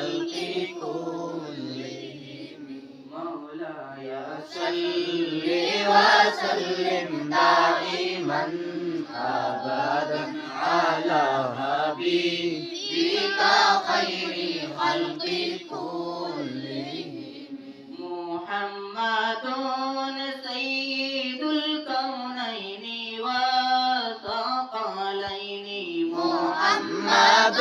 الخلق كلهم. مولاي صل وسلم دائما أبدا على حبيبك خير الخلق كلهم. محمد سيد الكونين وثقلين محمد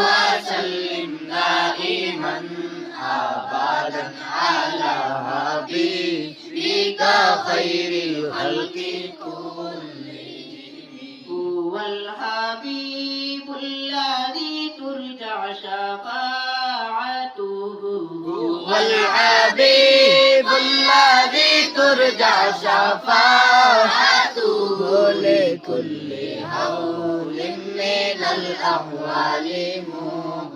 وسلم دائما أبدا على حبيبك خير الخلق كلهم هو الحبيب الذي ترجع شفاعته هو الحبيب الذي ترجع شفاعته لكل هول من الأهوال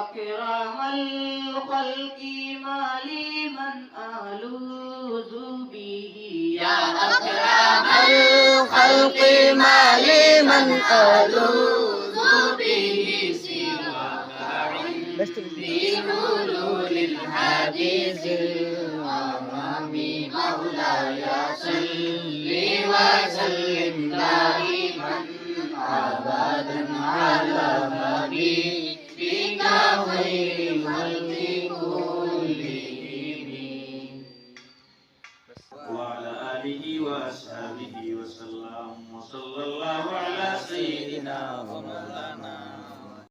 أكرم الخلق ما لي من ألوذ به. يا أكرم الخلق ما لي من ألوذ به. سواك عندي حلول الحديث. الأمام مولاي صل وسلم دائما. أبدا على حبيبي.